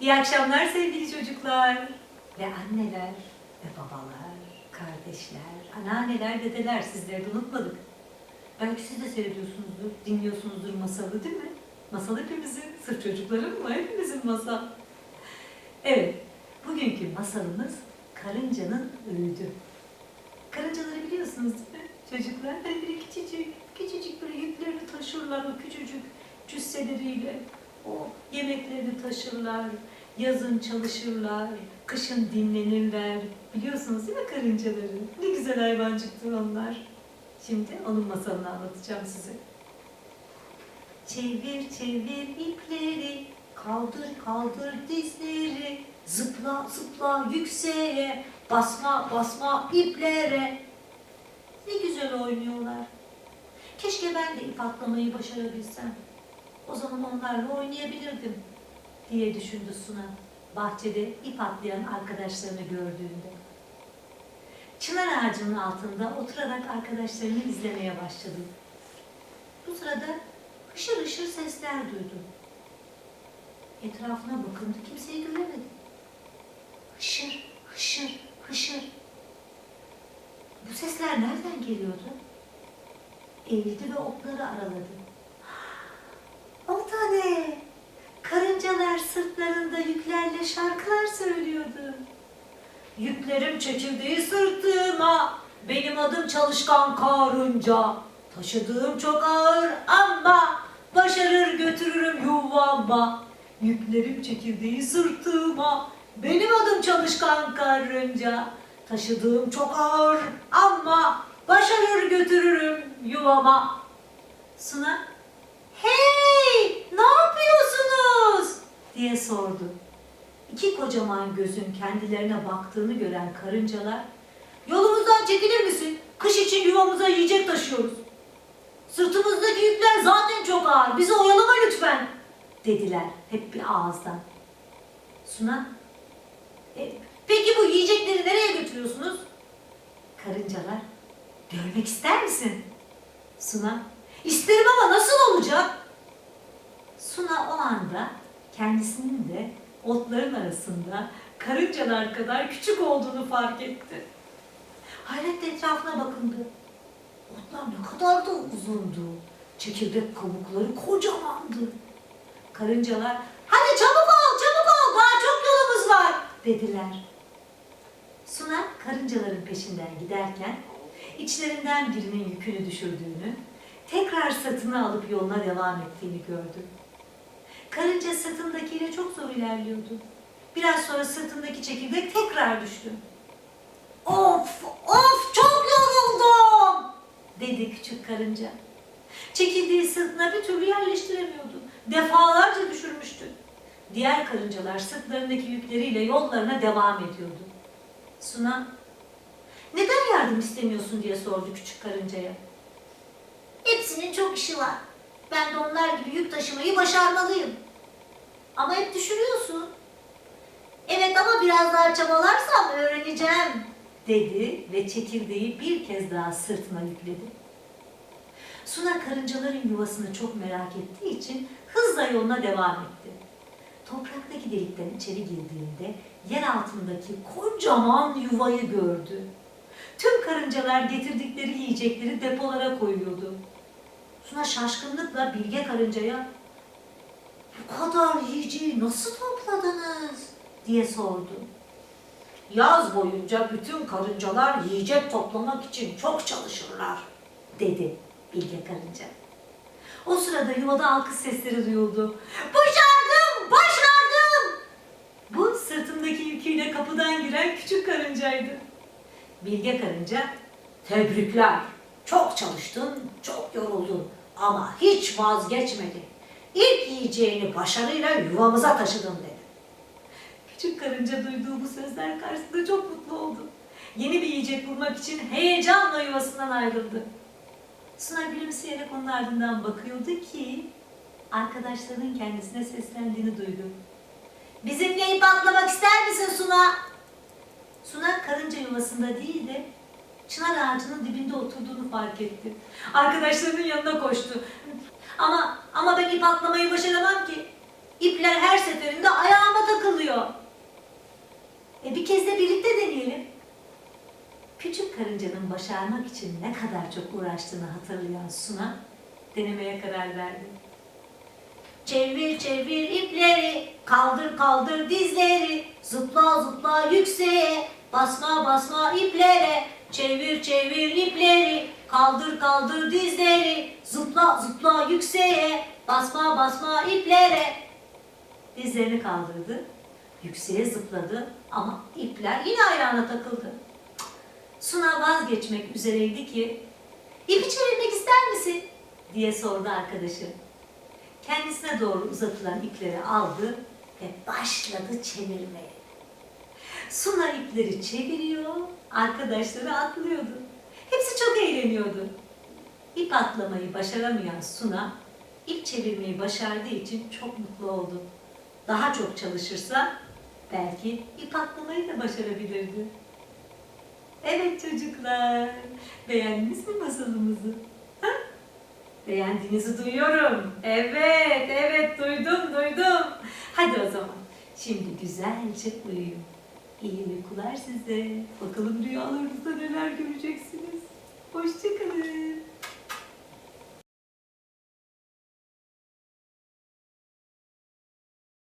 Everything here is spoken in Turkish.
İyi akşamlar sevgili çocuklar ve anneler ve babalar, kardeşler, anneanneler, dedeler sizleri de unutmadık. Belki siz de seyrediyorsunuzdur, dinliyorsunuzdur masalı değil mi? Masal hepimizin, sırf çocukların mı? Hepimizin masal. Evet, bugünkü masalımız Karıncanın Öğüdü. Karıncaları biliyorsunuz değil mi? Çocuklar hani böyle küçücük, küçücük böyle yüklerini taşırlar o küçücük cüsseleriyle. O yemeklerini taşırlar, yazın çalışırlar, kışın dinlenirler. Biliyorsunuz değil mi karıncaları? Ne güzel hayvancıktır onlar. Şimdi onun masalını anlatacağım size. Çevir çevir ipleri, kaldır kaldır dizleri, zıpla zıpla yükseğe, basma basma iplere. Ne güzel oynuyorlar. Keşke ben de ip atlamayı başarabilsem. O zaman onlarla oynayabilirdim diye düşündü Suna. Bahçede ip atlayan arkadaşlarını gördüğünde. Çınar ağacının altında oturarak arkadaşlarını izlemeye başladı. Bu sırada hışır hışır sesler duydu. Etrafına bakındı, kimseyi göremedi. Hışır, hışır, hışır. Bu sesler nereden geliyordu? Eğildi ve otları araladı. Ne? Karıncalar sırtlarında yüklerle şarkılar söylüyordu. Yüklerim çekildiği sırtıma, benim adım çalışkan karınca. Taşıdığım çok ağır ama başarır götürürüm yuvama. Yüklerim çekildiği sırtıma, benim adım çalışkan karınca. Taşıdığım çok ağır ama başarır götürürüm yuvama. Suna, hey ne yapıyorsunuz diye sordu. İki kocaman gözün kendilerine baktığını gören karıncalar, yolumuzdan çekilir misin? Kış için yuvamıza yiyecek taşıyoruz. Sırtımızdaki yükler zaten çok ağır, bizi oyalama lütfen dediler hep bir ağızdan. Suna, "E, peki bu yiyecekleri nereye götürüyorsunuz? Karıncalar, görmek ister misin? Suna, isterim ama nasıl olacak? Suna o anda kendisinin de otların arasında karıncalar kadar küçük olduğunu fark etti. Hayretle etrafına bakındı. Otlar ne kadar da uzundu. Çekirdek kabukları kocamandı. Karıncalar, hadi çabuk ol, çabuk ol, daha çok yolumuz var dediler. Suna karıncaların peşinden giderken içlerinden birinin yükünü düşürdüğünü, tekrar sırtına alıp yoluna devam ettiğini gördü. Karınca sırtındakiyle çok zor ilerliyordu. Biraz sonra sırtındaki çekirdek tekrar düştü. Of, of çok yoruldum dedi küçük karınca. Çekildiği sırtına bir türlü yerleştiremiyordu. Defalarca düşürmüştü. Diğer karıncalar sırtlarındaki yükleriyle yollarına devam ediyordu. Suna, neden yardım istemiyorsun diye sordu küçük karıncaya. Hepsinin çok işi var. Ben de onlar gibi yük taşımayı başarmalıyım. Ama hep düşürüyorsun. Evet ama biraz daha çabalarsam öğreneceğim dedi ve çekirdeği bir kez daha sırtına yükledi. Suna karıncaların yuvasını çok merak ettiği için hızla yoluna devam etti. Topraktaki delikten içeri girdiğinde yer altındaki kocaman yuvayı gördü. Tüm karıncalar getirdikleri yiyecekleri depolara koyuyordu. Suna şaşkınlıkla bilge karıncaya bu kadar yiyeceği nasıl topladınız diye sordu. Yaz boyunca bütün karıncalar yiyecek toplamak için çok çalışırlar dedi bilge karınca. O sırada yuvada alkış sesleri duyuldu. Başardım! Başardım! Bu sırtındaki yüküyle kapıdan giren küçük karıncaydı. Bilge karınca, tebrikler. Çok çalıştın, çok yoruldun ama hiç vazgeçmedin. İlk yiyeceğini başarıyla yuvamıza taşıdın dedi. Küçük karınca duyduğu bu sözler karşısında çok mutlu oldu. Yeni bir yiyecek bulmak için heyecanla yuvasından ayrıldı. Suna gülümseyerek onun ardından bakıyordu ki arkadaşlarının kendisine seslendiğini duydu. Bizimle ip atlamak ister misin Suna? Suna karınca yuvasında değil de çınar ağacının dibinde oturduğunu fark etti. Arkadaşlarının yanına koştu. Ama ama ben ip atlamayı başaramam ki. İpler her seferinde ayağıma takılıyor. E bir kez de birlikte deneyelim. Küçük karıncanın başarmak için ne kadar çok uğraştığını hatırlayan Suna denemeye karar verdi. Çevir çevir ipleri, kaldır kaldır dizleri, zıpla zıpla yükseğe, basma basma iplere, çevir çevir ipleri, kaldır kaldır dizleri, zıpla zıpla yükseğe, basma basma iplere. Dizlerini kaldırdı, yükseğe zıpladı ama ipler yine ayağına takıldı. Suna vazgeçmek üzereydi ki, ipi çevirmek ister misin? diye sordu arkadaşı. Kendisine doğru uzatılan ipleri aldı ve başladı çevirmeye. Suna ipleri çeviriyor, arkadaşları atlıyordu. Hepsi çok eğleniyordu. İp atlamayı başaramayan Suna, ip çevirmeyi başardığı için çok mutlu oldu. Daha çok çalışırsa belki ip atlamayı da başarabilirdi. Evet çocuklar, beğendiniz mi masalımızı? Ha? Beğendiğinizi duyuyorum. Evet, evet duydum, duydum. Hadi o zaman. Şimdi güzelce uyuyun. İyi uykular size. Bakalım rüyalarınızda neler göreceksiniz. Hoşçakalın.